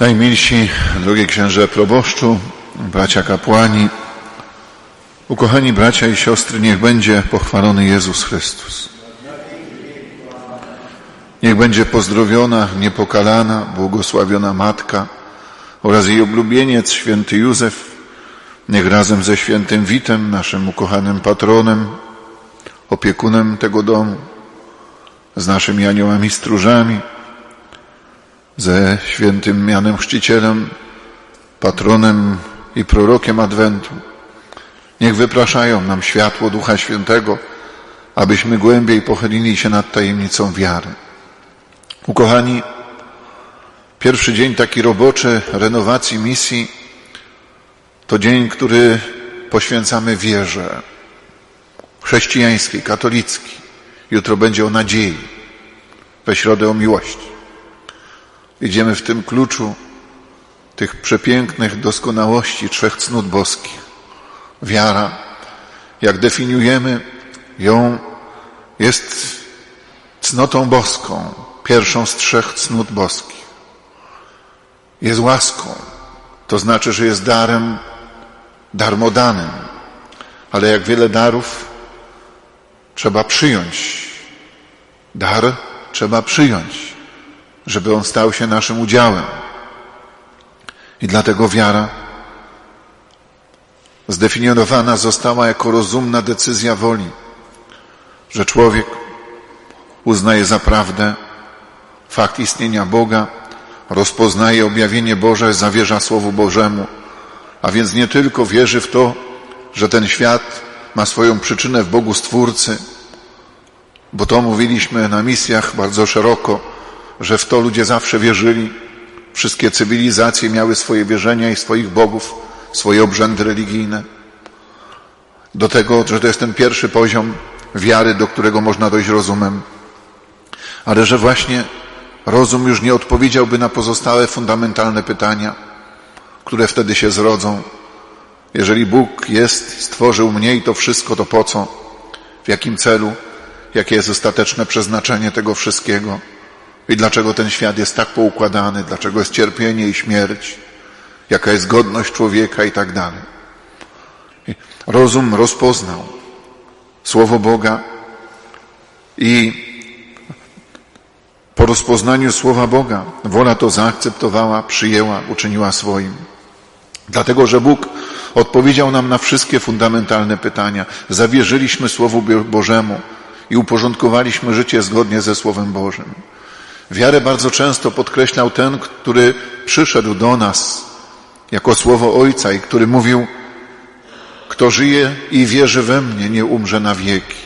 Najmilsi, drogie księże proboszczu, bracia kapłani, ukochani bracia i siostry, niech będzie pochwalony Jezus Chrystus. Niech będzie pozdrowiona, niepokalana, błogosławiona Matka oraz jej oblubieniec, święty Józef, niech razem ze świętym Witem, naszym ukochanym patronem, opiekunem tego domu, z naszymi aniołami stróżami, ze świętym mianem chrzcicielem, patronem i prorokiem Adwentu. Niech wypraszają nam światło Ducha Świętego, abyśmy głębiej pochylili się nad tajemnicą wiary. Ukochani, pierwszy dzień taki roboczy renowacji misji to dzień, który poświęcamy wierze chrześcijańskiej, katolickiej. Jutro będzie o nadziei, we środę o miłości. Idziemy w tym kluczu tych przepięknych doskonałości trzech cnót boskich. Wiara, jak definiujemy ją, jest cnotą boską, pierwszą z trzech cnót boskich. Jest łaską, to znaczy, że jest darem darmodanym, ale jak wiele darów trzeba przyjąć. Dar trzeba przyjąć żeby on stał się naszym udziałem. I dlatego wiara zdefiniowana została jako rozumna decyzja woli, że człowiek uznaje za prawdę fakt istnienia Boga, rozpoznaje objawienie Boże, zawierza Słowu Bożemu, a więc nie tylko wierzy w to, że ten świat ma swoją przyczynę w Bogu Stwórcy, bo to mówiliśmy na misjach bardzo szeroko, że w to ludzie zawsze wierzyli. Wszystkie cywilizacje miały swoje wierzenia i swoich bogów, swoje obrzędy religijne. Do tego, że to jest ten pierwszy poziom wiary, do którego można dojść rozumem. Ale że właśnie rozum już nie odpowiedziałby na pozostałe fundamentalne pytania, które wtedy się zrodzą. Jeżeli Bóg jest, stworzył mnie i to wszystko, to po co? W jakim celu? Jakie jest ostateczne przeznaczenie tego wszystkiego? I dlaczego ten świat jest tak poukładany, dlaczego jest cierpienie i śmierć, jaka jest godność człowieka i tak dalej. Rozum rozpoznał Słowo Boga i po rozpoznaniu Słowa Boga wola to zaakceptowała, przyjęła, uczyniła swoim. Dlatego, że Bóg odpowiedział nam na wszystkie fundamentalne pytania. Zawierzyliśmy Słowu Bożemu i uporządkowaliśmy życie zgodnie ze Słowem Bożym. Wiarę bardzo często podkreślał ten, który przyszedł do nas jako słowo Ojca i który mówił, kto żyje i wierzy we mnie, nie umrze na wieki.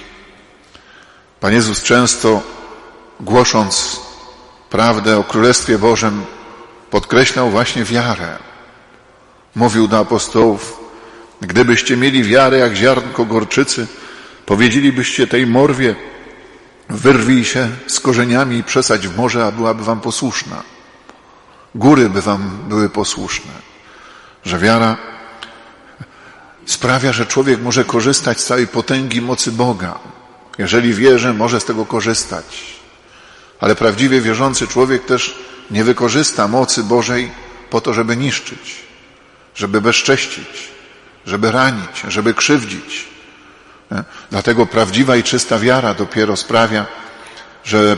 Pan Jezus często głosząc prawdę o Królestwie Bożym podkreślał właśnie wiarę. Mówił do apostołów, gdybyście mieli wiarę jak ziarnko gorczycy, powiedzielibyście tej morwie, Wyrwij się z korzeniami i przesadź w morze, a byłaby wam posłuszna. Góry by wam były posłuszne. Że wiara sprawia, że człowiek może korzystać z całej potęgi mocy Boga. Jeżeli wierzy, może z tego korzystać. Ale prawdziwie wierzący człowiek też nie wykorzysta mocy Bożej po to, żeby niszczyć, żeby bezcześcić, żeby ranić, żeby krzywdzić Dlatego prawdziwa i czysta wiara dopiero sprawia, że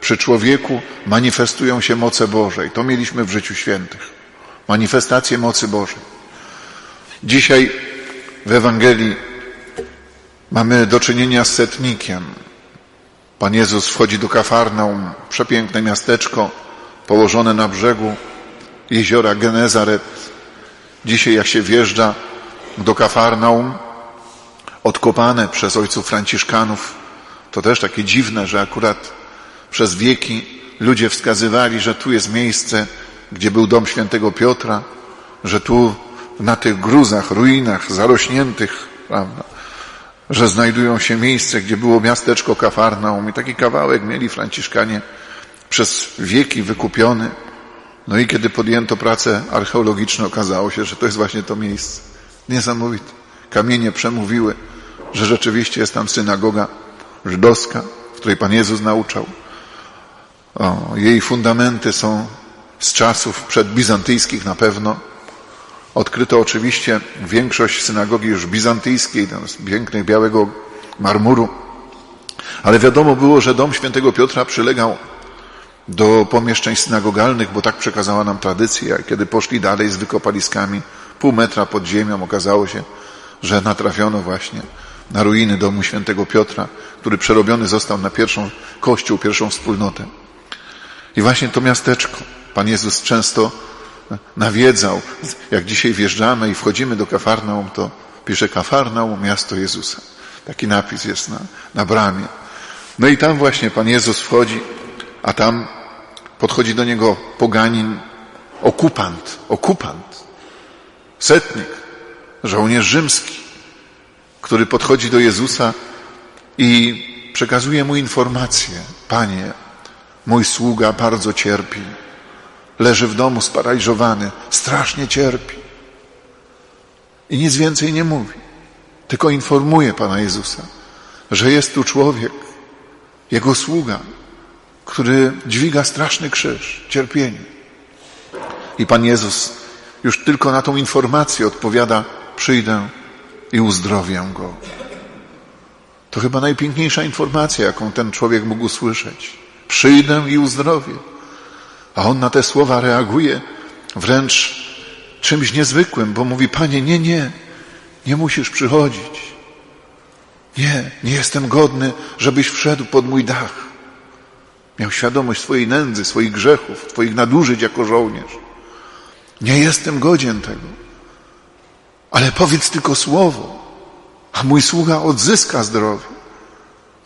przy człowieku manifestują się moce Boże. I to mieliśmy w życiu świętych. Manifestacje mocy Bożej. Dzisiaj w Ewangelii mamy do czynienia z setnikiem. Pan Jezus wchodzi do Kafarnaum, przepiękne miasteczko położone na brzegu jeziora Genezaret. Dzisiaj jak się wjeżdża do Kafarnaum, odkopane przez ojców franciszkanów. To też takie dziwne, że akurat przez wieki ludzie wskazywali, że tu jest miejsce, gdzie był dom świętego Piotra, że tu na tych gruzach, ruinach zarośniętych, prawda, że znajdują się miejsce, gdzie było miasteczko Kafarnaum i taki kawałek mieli Franciszkanie przez wieki wykupiony. No i kiedy podjęto prace archeologiczne, okazało się, że to jest właśnie to miejsce. Niesamowite. Kamienie przemówiły że rzeczywiście jest tam synagoga żydowska, w której Pan Jezus nauczał. O, jej fundamenty są z czasów przedbizantyjskich na pewno. Odkryto oczywiście większość synagogi już bizantyjskiej, z pięknych białego marmuru, ale wiadomo było, że dom świętego Piotra przylegał do pomieszczeń synagogalnych, bo tak przekazała nam tradycja. Kiedy poszli dalej z wykopaliskami, pół metra pod ziemią, okazało się, że natrafiono właśnie na ruiny domu świętego Piotra, który przerobiony został na pierwszą kościół, pierwszą wspólnotę. I właśnie to miasteczko Pan Jezus często nawiedzał. Jak dzisiaj wjeżdżamy i wchodzimy do Kafarnaum, to pisze Kafarnaum, miasto Jezusa. Taki napis jest na, na bramie. No i tam właśnie Pan Jezus wchodzi, a tam podchodzi do niego poganin, okupant, okupant, setnik, żołnierz rzymski, który podchodzi do Jezusa i przekazuje mu informację. Panie, mój sługa bardzo cierpi. Leży w domu sparaliżowany, strasznie cierpi. I nic więcej nie mówi, tylko informuje Pana Jezusa, że jest tu człowiek, jego sługa, który dźwiga straszny krzyż, cierpienie. I Pan Jezus już tylko na tą informację odpowiada: Przyjdę i uzdrowię go. To chyba najpiękniejsza informacja, jaką ten człowiek mógł usłyszeć. Przyjdę i uzdrowię. A on na te słowa reaguje wręcz czymś niezwykłym, bo mówi: Panie, nie, nie, nie musisz przychodzić. Nie, nie jestem godny, żebyś wszedł pod mój dach. Miał świadomość swojej nędzy, swoich grzechów, Twoich nadużyć jako żołnierz. Nie jestem godzien tego. Ale powiedz tylko słowo, a mój sługa odzyska zdrowie.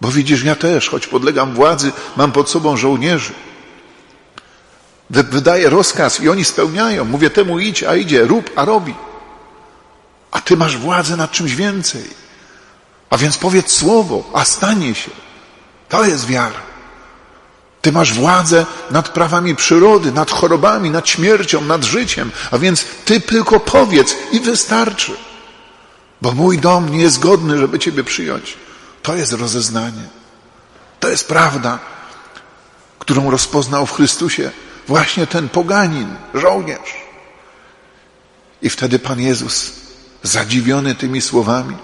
Bo widzisz, ja też, choć podlegam władzy, mam pod sobą żołnierzy. Wydaję rozkaz i oni spełniają. Mówię temu idź, a idzie, rób, a robi. A ty masz władzę nad czymś więcej. A więc powiedz słowo, a stanie się. To jest wiara. Ty masz władzę nad prawami przyrody, nad chorobami, nad śmiercią, nad życiem, a więc ty tylko powiedz i wystarczy. Bo mój dom nie jest godny, żeby Ciebie przyjąć. To jest rozeznanie. To jest prawda, którą rozpoznał w Chrystusie właśnie ten poganin, żołnierz. I wtedy Pan Jezus, zadziwiony tymi słowami,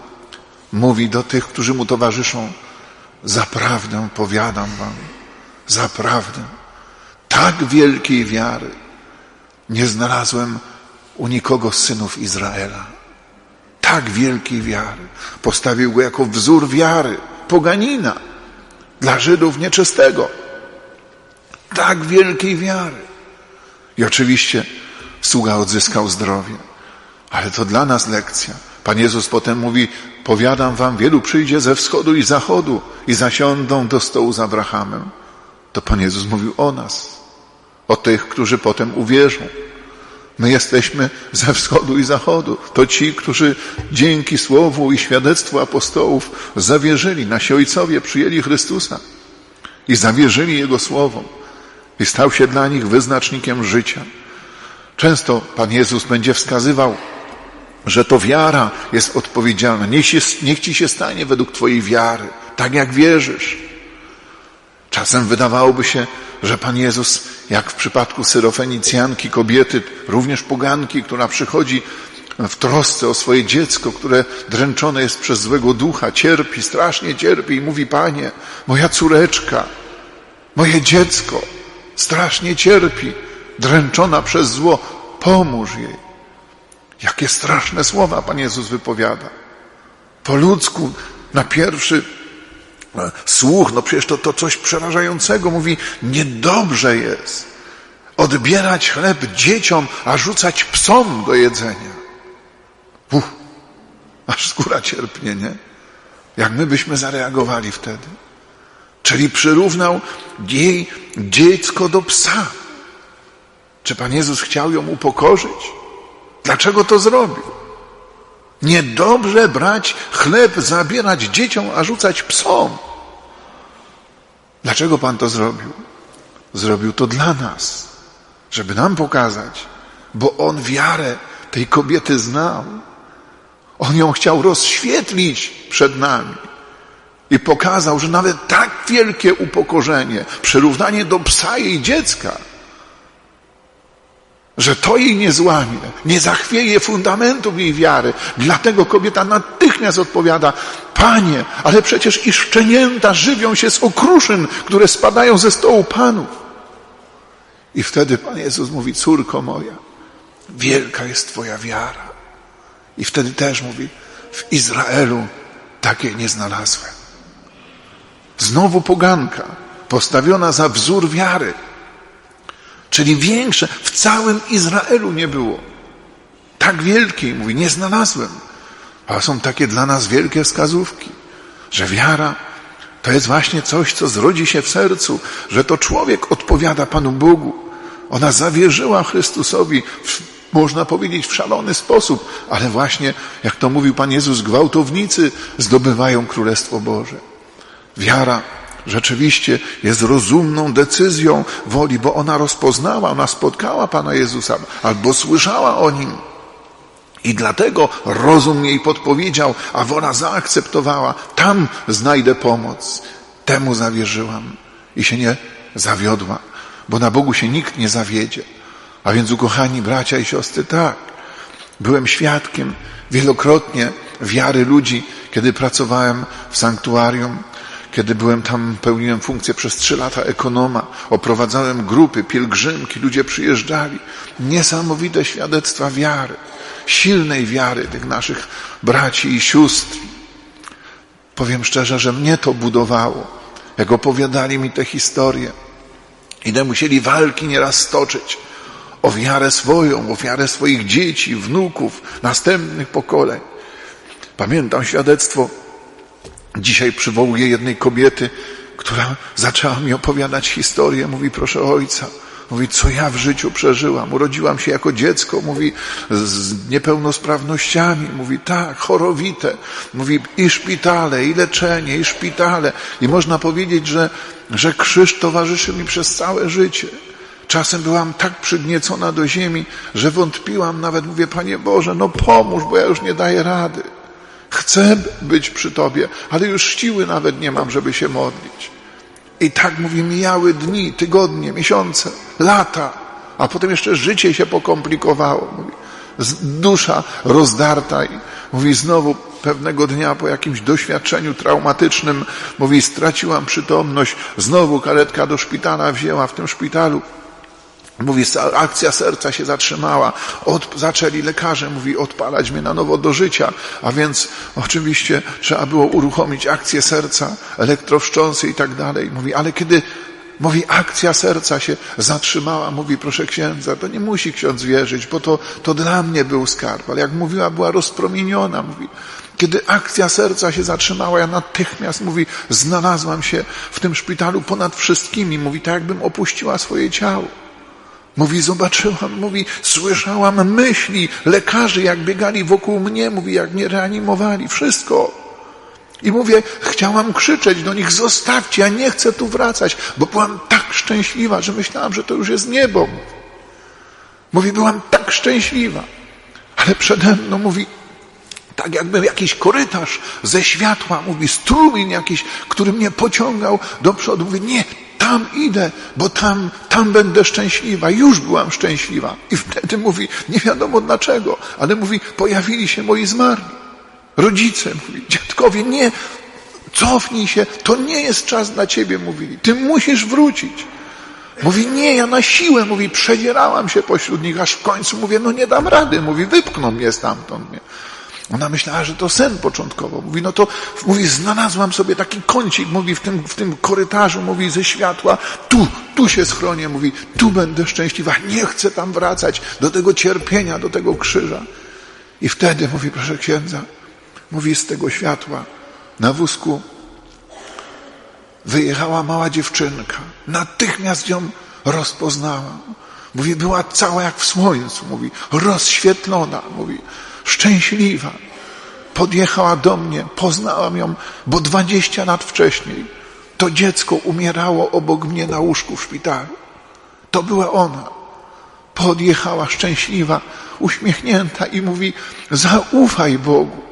mówi do tych, którzy mu towarzyszą: Zaprawdę powiadam Wam, Zaprawdę, tak wielkiej wiary nie znalazłem u nikogo z synów Izraela. Tak wielkiej wiary. Postawił go jako wzór wiary, poganina, dla Żydów nieczystego. Tak wielkiej wiary. I oczywiście sługa odzyskał zdrowie. Ale to dla nas lekcja. Pan Jezus potem mówi, powiadam wam, wielu przyjdzie ze wschodu i zachodu i zasiądą do stołu z Abrahamem to Pan Jezus mówił o nas, o tych, którzy potem uwierzą. My jesteśmy ze wschodu i zachodu. To ci, którzy dzięki słowu i świadectwu apostołów zawierzyli, nasi ojcowie przyjęli Chrystusa i zawierzyli Jego słowom i stał się dla nich wyznacznikiem życia. Często Pan Jezus będzie wskazywał, że to wiara jest odpowiedzialna. Niech, się, niech ci się stanie według Twojej wiary, tak jak wierzysz. Czasem wydawałoby się, że Pan Jezus, jak w przypadku syrofenicjanki, kobiety, również poganki, która przychodzi w trosce o swoje dziecko, które dręczone jest przez złego ducha, cierpi, strasznie cierpi i mówi, Panie, moja córeczka, moje dziecko strasznie cierpi, dręczona przez zło, pomóż jej. Jakie straszne słowa Pan Jezus wypowiada. Po ludzku na pierwszy Słuch, no przecież to, to coś przerażającego. Mówi, niedobrze jest odbierać chleb dzieciom, a rzucać psom do jedzenia. Uff, aż skóra cierpnie, nie? Jak my byśmy zareagowali wtedy? Czyli przyrównał jej dziecko do psa. Czy Pan Jezus chciał ją upokorzyć? Dlaczego to zrobił? Niedobrze brać chleb, zabierać dzieciom, a rzucać psom. Dlaczego Pan to zrobił? Zrobił to dla nas, żeby nam pokazać, bo On wiarę tej kobiety znał. On ją chciał rozświetlić przed nami i pokazał, że nawet tak wielkie upokorzenie, przyrównanie do psa jej dziecka, że to jej nie złamie, nie zachwieje fundamentów jej wiary. Dlatego kobieta natychmiast odpowiada, Panie, ale przecież i szczenięta żywią się z okruszyn, które spadają ze stołu Panów. I wtedy Pan Jezus mówi, córko moja, wielka jest Twoja wiara. I wtedy też mówi, w Izraelu takiej nie znalazłem. Znowu poganka, postawiona za wzór wiary. Czyli większe, w całym Izraelu nie było. Tak wielkiej, mówi, nie znalazłem. A są takie dla nas wielkie wskazówki, że wiara to jest właśnie coś, co zrodzi się w sercu, że to człowiek odpowiada Panu Bogu. Ona zawierzyła Chrystusowi, w, można powiedzieć, w szalony sposób, ale właśnie, jak to mówił Pan Jezus, gwałtownicy zdobywają Królestwo Boże. Wiara rzeczywiście jest rozumną decyzją woli, bo ona rozpoznała, ona spotkała Pana Jezusa albo słyszała o Nim. I dlatego rozum jej podpowiedział, a wola zaakceptowała. Tam znajdę pomoc. Temu zawierzyłam i się nie zawiodła, bo na Bogu się nikt nie zawiedzie. A więc, ukochani bracia i siostry, tak, byłem świadkiem wielokrotnie wiary ludzi, kiedy pracowałem w sanktuarium, kiedy byłem tam, pełniłem funkcję przez trzy lata ekonoma, oprowadzałem grupy, pielgrzymki, ludzie przyjeżdżali. Niesamowite świadectwa wiary, silnej wiary tych naszych braci i sióstr. Powiem szczerze, że mnie to budowało, jak opowiadali mi te historie. Ile musieli walki nieraz stoczyć o wiarę swoją, o wiarę swoich dzieci, wnuków, następnych pokoleń. Pamiętam świadectwo Dzisiaj przywołuję jednej kobiety, która zaczęła mi opowiadać historię. Mówi, proszę ojca, mówi, co ja w życiu przeżyłam. Urodziłam się jako dziecko, mówi, z niepełnosprawnościami. Mówi, tak, chorowite. Mówi, i szpitale, i leczenie, i szpitale. I można powiedzieć, że, że krzyż towarzyszy mi przez całe życie. Czasem byłam tak przygniecona do ziemi, że wątpiłam nawet, mówię, Panie Boże, no pomóż, bo ja już nie daję rady. Chcę być przy Tobie, ale już siły nawet nie mam, żeby się modlić. I tak mówi, mijały dni, tygodnie, miesiące, lata, a potem jeszcze życie się pokomplikowało. Mówi, dusza rozdarta i mówi znowu pewnego dnia po jakimś doświadczeniu traumatycznym, mówi straciłam przytomność, znowu karetka do szpitala wzięła w tym szpitalu Mówi, akcja serca się zatrzymała. Od, zaczęli lekarze, mówi, odpalać mnie na nowo do życia. A więc oczywiście trzeba było uruchomić akcję serca, elektrowstrząsy i tak dalej. Mówi, ale kiedy, mówi, akcja serca się zatrzymała, mówi, proszę księdza, to nie musi ksiądz wierzyć, bo to, to dla mnie był skarb. Ale jak mówiła, była rozpromieniona, mówi, kiedy akcja serca się zatrzymała, ja natychmiast, mówi, znalazłam się w tym szpitalu ponad wszystkimi. Mówi, tak jakbym opuściła swoje ciało. Mówi, zobaczyłam, mówi, słyszałam myśli lekarzy, jak biegali wokół mnie, mówi, jak mnie reanimowali, wszystko. I mówię, chciałam krzyczeć do nich, zostawcie, ja nie chcę tu wracać, bo byłam tak szczęśliwa, że myślałam, że to już jest niebo. Mówi, byłam tak szczęśliwa, ale przede mną, mówi, tak jakby jakiś korytarz ze światła, mówi, strumień jakiś, który mnie pociągał do przodu. Mówi, nie, tam idę, bo tam, tam będę szczęśliwa. Już byłam szczęśliwa. I wtedy mówi, nie wiadomo dlaczego, ale mówi, pojawili się moi zmarli. Rodzice, mówi, dziadkowie, nie, cofnij się, to nie jest czas dla ciebie, mówili. Ty musisz wrócić. Mówi, nie, ja na siłę, mówi, przedzierałam się pośród nich, aż w końcu mówię, no nie dam rady, mówi, wypchną mnie stamtąd. Nie. Ona myślała, że to sen początkowo. Mówi, no to, mówi, znalazłam sobie taki kącik, mówi, w tym, w tym korytarzu, mówi, ze światła, tu, tu się schronię, mówi, tu będę szczęśliwa, nie chcę tam wracać do tego cierpienia, do tego krzyża. I wtedy, mówi, proszę księdza, mówi, z tego światła na wózku wyjechała mała dziewczynka. Natychmiast ją rozpoznałam. Mówi, była cała jak w słońcu, mówi, rozświetlona, mówi, szczęśliwa. Podjechała do mnie, poznałam ją, bo dwadzieścia lat wcześniej to dziecko umierało obok mnie na łóżku w szpitalu. To była ona. Podjechała szczęśliwa, uśmiechnięta i mówi: Zaufaj Bogu.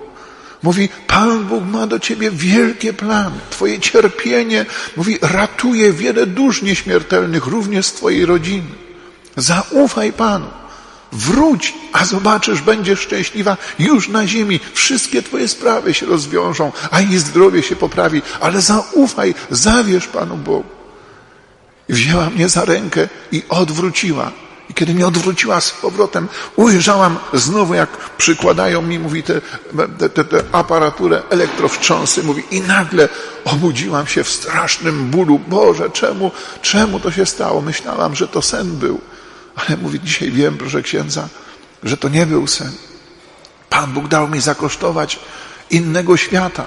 Mówi, Pan Bóg ma do ciebie wielkie plany. Twoje cierpienie, mówi, ratuje wiele dusz nieśmiertelnych, również z twojej rodziny. Zaufaj Panu. Wróć, a zobaczysz, będziesz szczęśliwa już na ziemi. Wszystkie twoje sprawy się rozwiążą, a i zdrowie się poprawi, ale zaufaj, zawierz Panu Bogu. Wzięła mnie za rękę i odwróciła. I kiedy mnie odwróciła z powrotem, ujrzałam znowu, jak przykładają mi, mówi, te, te, te, te aparaturę elektrowstrząsy, mówi, i nagle obudziłam się w strasznym bólu. Boże, czemu, czemu to się stało? Myślałam, że to sen był. Ale mówi, dzisiaj wiem, proszę księdza, że to nie był sen. Pan Bóg dał mi zakosztować innego świata.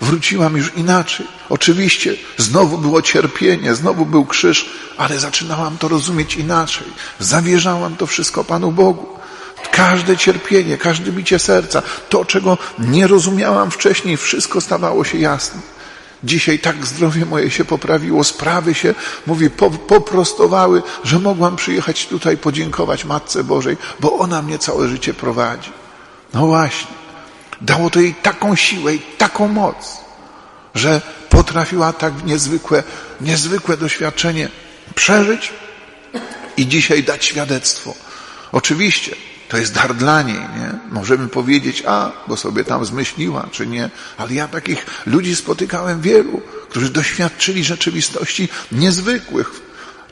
Wróciłam już inaczej. Oczywiście znowu było cierpienie, znowu był krzyż, ale zaczynałam to rozumieć inaczej. Zawierzałam to wszystko Panu Bogu. Każde cierpienie, każde bicie serca, to czego nie rozumiałam wcześniej, wszystko stawało się jasne. Dzisiaj tak zdrowie moje się poprawiło, sprawy się, mówi, po, poprostowały, że mogłam przyjechać tutaj podziękować Matce Bożej, bo ona mnie całe życie prowadzi. No właśnie. Dało to jej taką siłę i taką moc, że potrafiła tak niezwykłe, niezwykłe doświadczenie przeżyć i dzisiaj dać świadectwo. Oczywiście to jest dar dla niej, nie? Możemy powiedzieć, a, bo sobie tam zmyśliła, czy nie, ale ja takich ludzi spotykałem wielu, którzy doświadczyli rzeczywistości niezwykłych.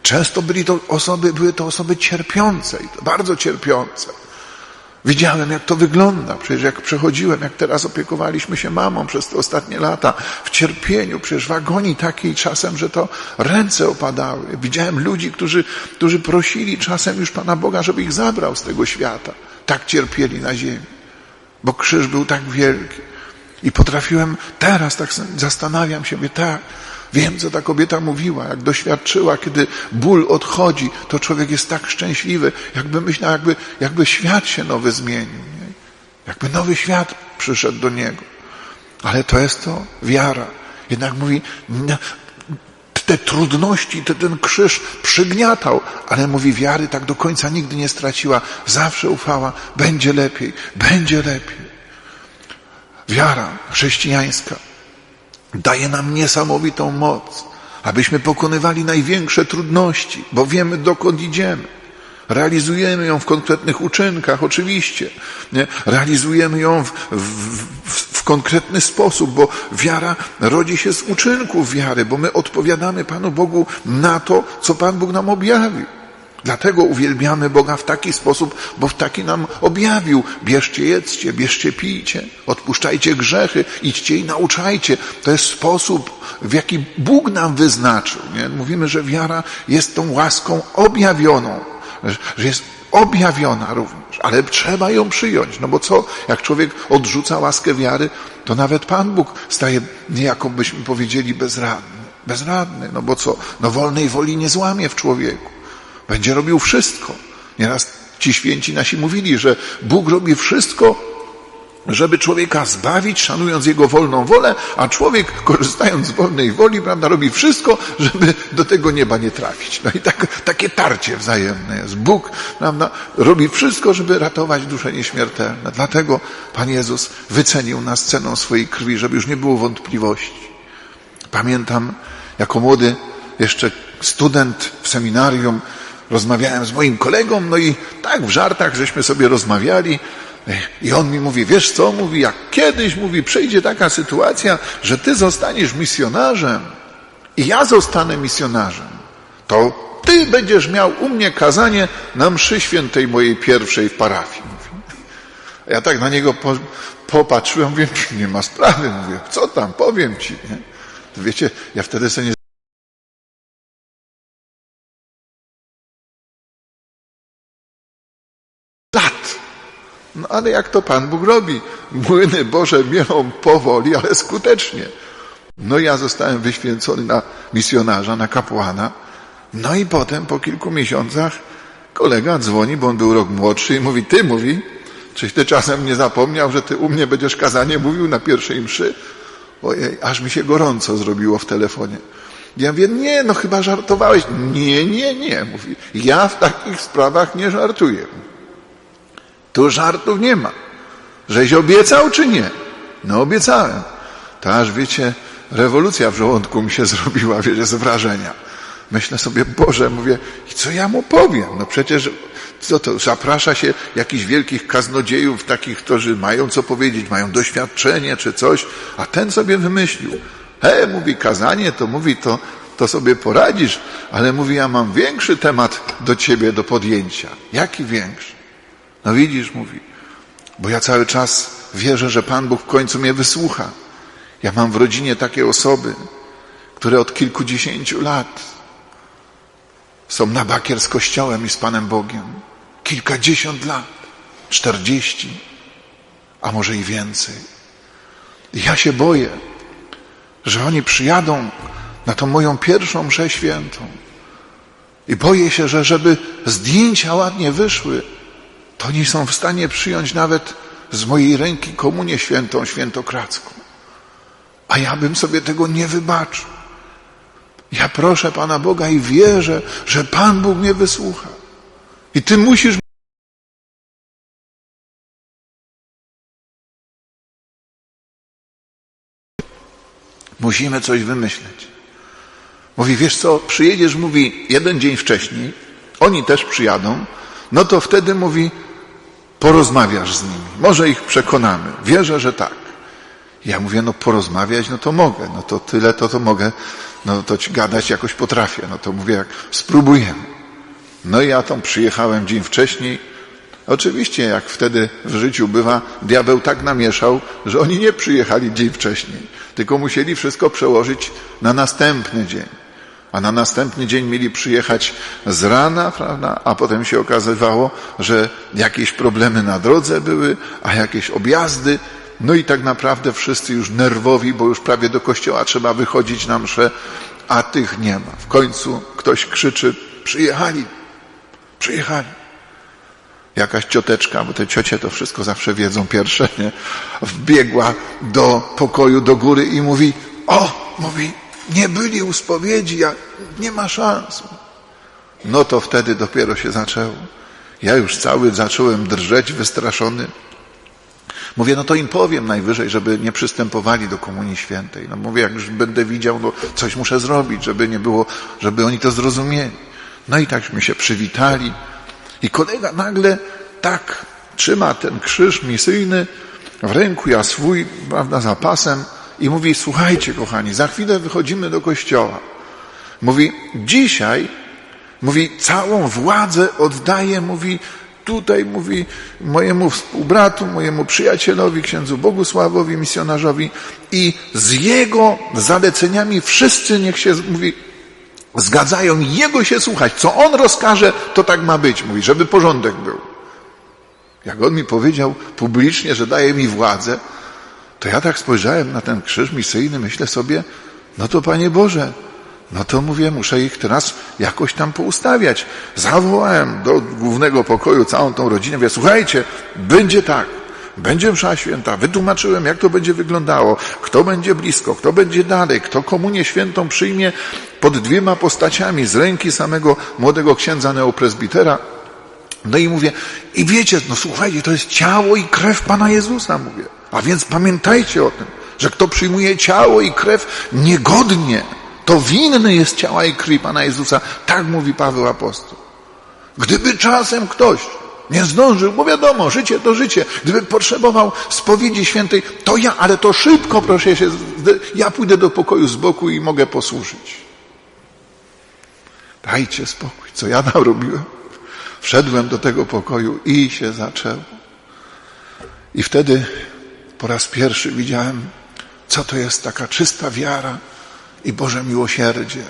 Często byli to osoby, były to osoby cierpiące, bardzo cierpiące. Widziałem, jak to wygląda. Przecież jak przechodziłem, jak teraz opiekowaliśmy się mamą przez te ostatnie lata, w cierpieniu, przecież w agonii takiej czasem, że to ręce opadały. Widziałem ludzi, którzy, którzy prosili czasem już Pana Boga, żeby ich zabrał z tego świata. Tak cierpieli na ziemi, bo krzyż był tak wielki. I potrafiłem teraz, tak zastanawiam się, tak, Wiem, co ta kobieta mówiła, jak doświadczyła, kiedy ból odchodzi, to człowiek jest tak szczęśliwy, jakby myślał, jakby, jakby świat się nowy zmienił. Nie? Jakby nowy świat przyszedł do niego. Ale to jest to wiara. Jednak mówi, te trudności, te, ten krzyż przygniatał, ale mówi, wiary tak do końca nigdy nie straciła. Zawsze ufała, będzie lepiej, będzie lepiej. Wiara chrześcijańska daje nam niesamowitą moc, abyśmy pokonywali największe trudności, bo wiemy dokąd idziemy. Realizujemy ją w konkretnych uczynkach, oczywiście. Nie? Realizujemy ją w, w, w, w, konkretny sposób, bo wiara rodzi się z uczynków wiary, bo my odpowiadamy Panu Bogu na to, co Pan Bóg nam objawił. Dlatego uwielbiamy Boga w taki sposób, bo w taki nam objawił. Bierzcie, jedzcie, bierzcie, pijcie, odpuszczajcie grzechy, idźcie i nauczajcie. To jest sposób, w jaki Bóg nam wyznaczył. Nie? Mówimy, że wiara jest tą łaską objawioną, że jest objawiona również, ale trzeba ją przyjąć. No bo co, jak człowiek odrzuca łaskę wiary, to nawet Pan Bóg staje niejako byśmy powiedzieli bezradny. Bezradny, no bo co, no wolnej woli nie złamie w człowieku. Będzie robił wszystko. Nieraz ci święci nasi mówili, że Bóg robi wszystko, żeby człowieka zbawić, szanując jego wolną wolę, a człowiek, korzystając z wolnej woli, prawda, robi wszystko, żeby do tego nieba nie trafić. No i tak, takie tarcie wzajemne jest. Bóg, prawda, robi wszystko, żeby ratować dusze nieśmiertelne. Dlatego Pan Jezus wycenił nas ceną swojej krwi, żeby już nie było wątpliwości. Pamiętam, jako młody jeszcze student w seminarium, rozmawiałem z moim kolegą, no i tak w żartach żeśmy sobie rozmawiali. I on mi mówi, wiesz co, mówi, jak kiedyś, mówi, przyjdzie taka sytuacja, że ty zostaniesz misjonarzem i ja zostanę misjonarzem, to ty będziesz miał u mnie kazanie na mszy świętej mojej pierwszej w parafii. Mówi. Ja tak na niego po, popatrzyłem, mówię, nie ma sprawy, mówię, co tam, powiem ci. Nie? Wiecie, ja wtedy sobie nie Ale jak to Pan Bóg robi? Młyny Boże mielą powoli, ale skutecznie. No ja zostałem wyświęcony na misjonarza, na kapłana. No i potem po kilku miesiącach kolega dzwoni, bo on był rok młodszy i mówi, ty mówi, czyś ty czasem nie zapomniał, że ty u mnie będziesz kazanie mówił na pierwszej mszy? Ojej, aż mi się gorąco zrobiło w telefonie. Ja mówię, nie, no chyba żartowałeś. Nie, nie, nie, mówi. Ja w takich sprawach nie żartuję. Tu żartów nie ma. Żeś obiecał czy nie? No obiecałem. To aż wiecie, rewolucja w żołądku mi się zrobiła, wiecie, z wrażenia. Myślę sobie, Boże, mówię, co ja mu powiem? No przecież Co to? Zaprasza się jakichś wielkich kaznodziejów, takich, którzy mają co powiedzieć, mają doświadczenie czy coś, a ten sobie wymyślił. He, mówi, kazanie to mówi, to, to sobie poradzisz, ale mówi, ja mam większy temat do ciebie do podjęcia. Jaki większy? No widzisz, mówi, bo ja cały czas wierzę, że Pan Bóg w końcu mnie wysłucha. Ja mam w rodzinie takie osoby, które od kilkudziesięciu lat są na bakier z Kościołem i z Panem Bogiem. Kilkadziesiąt lat, czterdzieści, a może i więcej. I ja się boję, że oni przyjadą na tą moją pierwszą mszę świętą. I boję się, że żeby zdjęcia ładnie wyszły, to nie są w stanie przyjąć nawet z mojej ręki komunię świętą, świętokradzką. A ja bym sobie tego nie wybaczył. Ja proszę Pana Boga i wierzę, że Pan Bóg mnie wysłucha. I Ty musisz Musimy coś wymyśleć. Mówi, wiesz co, przyjedziesz, mówi, jeden dzień wcześniej, oni też przyjadą, no to wtedy mówi, porozmawiasz z nimi. Może ich przekonamy. Wierzę, że tak. Ja mówię, no porozmawiać, no to mogę. No to tyle, to to mogę. No to ci gadać jakoś potrafię. No to mówię, jak spróbujemy. No i ja tam przyjechałem dzień wcześniej. Oczywiście, jak wtedy w życiu bywa, diabeł tak namieszał, że oni nie przyjechali dzień wcześniej, tylko musieli wszystko przełożyć na następny dzień. A na następny dzień mieli przyjechać z rana, prawda? A potem się okazywało, że jakieś problemy na drodze były, a jakieś objazdy. No i tak naprawdę wszyscy już nerwowi, bo już prawie do kościoła trzeba wychodzić na mszę, a tych nie ma. W końcu ktoś krzyczy, przyjechali, przyjechali. Jakaś cioteczka, bo te ciocie to wszystko zawsze wiedzą pierwsze, nie? Wbiegła do pokoju, do góry i mówi, o, mówi, nie byli u spowiedzi, ja, nie ma szans. No to wtedy dopiero się zaczęło. Ja już cały zacząłem drżeć, wystraszony. Mówię, no to im powiem najwyżej, żeby nie przystępowali do Komunii Świętej. No mówię, jak już będę widział, no coś muszę zrobić, żeby nie było, żeby oni to zrozumieli. No i takśmy się przywitali. I kolega nagle tak trzyma ten krzyż misyjny w ręku, ja swój, prawda, zapasem i mówi, słuchajcie kochani, za chwilę wychodzimy do kościoła. Mówi, dzisiaj, mówi, całą władzę oddaję, mówi, tutaj, mówi, mojemu współbratu, mojemu przyjacielowi, księdzu Bogusławowi, misjonarzowi i z jego zaleceniami wszyscy niech się, mówi, zgadzają jego się słuchać. Co on rozkaże, to tak ma być, mówi, żeby porządek był. Jak on mi powiedział publicznie, że daje mi władzę, to ja tak spojrzałem na ten krzyż misyjny, myślę sobie, no to Panie Boże, no to mówię, muszę ich teraz jakoś tam poustawiać. Zawołałem do głównego pokoju całą tą rodzinę, mówię, słuchajcie, będzie tak, będzie msza święta, wytłumaczyłem, jak to będzie wyglądało, kto będzie blisko, kto będzie dalej, kto komunię świętą przyjmie pod dwiema postaciami z ręki samego młodego księdza neopresbitera. No i mówię, i wiecie, no słuchajcie, to jest ciało i krew Pana Jezusa, mówię. A więc pamiętajcie o tym, że kto przyjmuje ciało i krew niegodnie, to winny jest ciała i krwi Pana Jezusa. Tak mówi Paweł Apostoł. Gdyby czasem ktoś nie zdążył, bo wiadomo, życie to życie. Gdyby potrzebował spowiedzi świętej, to ja, ale to szybko, proszę się, ja pójdę do pokoju z boku i mogę posłużyć. Dajcie spokój, co ja narobiłem. Wszedłem do tego pokoju i się zaczęło. I wtedy po raz pierwszy widziałem, co to jest taka czysta wiara i Boże miłosierdzie.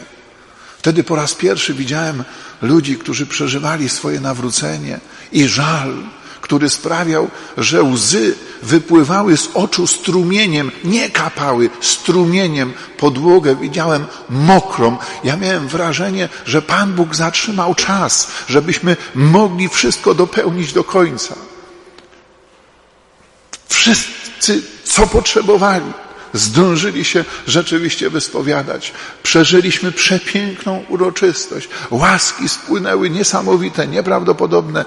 Wtedy po raz pierwszy widziałem ludzi, którzy przeżywali swoje nawrócenie i żal, który sprawiał, że łzy wypływały z oczu strumieniem, nie kapały, strumieniem podłogę. Widziałem mokrą. Ja miałem wrażenie, że Pan Bóg zatrzymał czas, żebyśmy mogli wszystko dopełnić do końca. Wszyscy, co potrzebowali, zdążyli się rzeczywiście wyspowiadać. Przeżyliśmy przepiękną uroczystość. Łaski spłynęły niesamowite, nieprawdopodobne.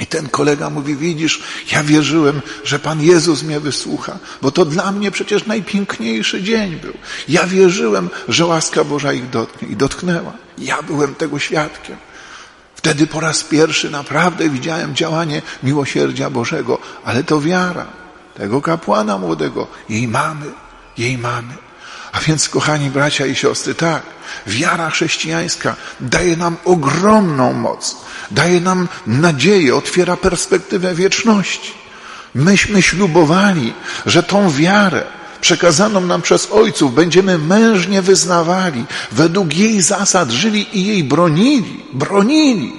I ten kolega mówi, widzisz, ja wierzyłem, że Pan Jezus mnie wysłucha, bo to dla mnie przecież najpiękniejszy dzień był. Ja wierzyłem, że łaska Boża ich dotknie i dotknęła. Ja byłem tego świadkiem. Wtedy po raz pierwszy naprawdę widziałem działanie miłosierdzia Bożego, ale to wiara tego kapłana młodego, jej mamy, jej mamy. A więc, kochani bracia i siostry, tak, wiara chrześcijańska daje nam ogromną moc, daje nam nadzieję, otwiera perspektywę wieczności. Myśmy ślubowali, że tą wiarę przekazaną nam przez ojców będziemy mężnie wyznawali, według jej zasad żyli i jej bronili, bronili.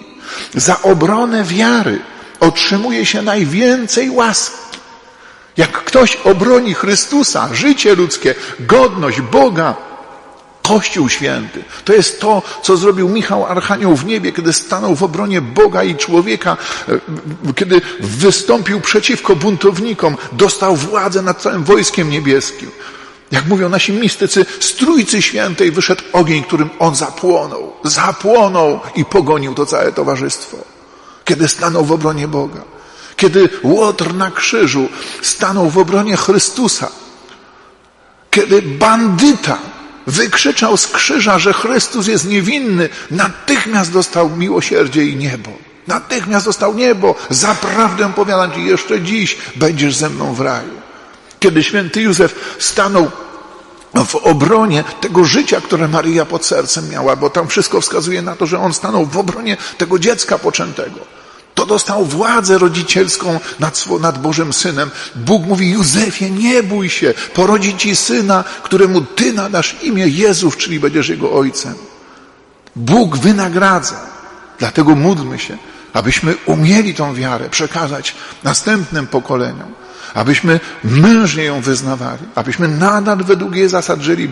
Za obronę wiary otrzymuje się najwięcej łaski. Jak ktoś obroni Chrystusa, życie ludzkie, godność Boga, Kościół Święty. To jest to, co zrobił Michał Archanioł w niebie, kiedy stanął w obronie Boga i człowieka, e, kiedy wystąpił przeciwko buntownikom, dostał władzę nad całym wojskiem niebieskim. Jak mówią nasi mistycy, z Trójcy Świętej wyszedł ogień, którym on zapłonął. Zapłonął i pogonił to całe towarzystwo. Kiedy stanął w obronie Boga. Kiedy Łotr na krzyżu stanął w obronie Chrystusa. Kiedy bandyta wykrzyczał z krzyża, że Chrystus jest niewinny, natychmiast dostał miłosierdzie i niebo. Natychmiast dostał niebo. Zaprawdę powiadam Ci, jeszcze dziś będziesz ze mną w raju. Kiedy święty Józef stanął w obronie tego życia, które Maryja pod sercem miała, bo tam wszystko wskazuje na to, że on stanął w obronie tego dziecka poczętego to dostał władzę rodzicielską nad, nad Bożym Synem. Bóg mówi, Józefie, nie bój się, porodzi ci syna, któremu ty nadasz imię Jezus, czyli będziesz jego ojcem. Bóg wynagradza. Dlatego módlmy się, abyśmy umieli tą wiarę przekazać następnym pokoleniom abyśmy mężnie ją wyznawali, abyśmy nadal według jej zasad żyli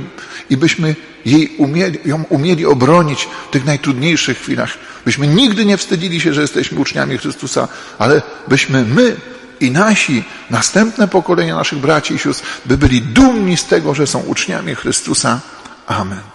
i byśmy jej umieli, ją umieli obronić w tych najtrudniejszych chwilach. Byśmy nigdy nie wstydzili się, że jesteśmy uczniami Chrystusa, ale byśmy my i nasi następne pokolenia naszych braci i sióstr by byli dumni z tego, że są uczniami Chrystusa. Amen.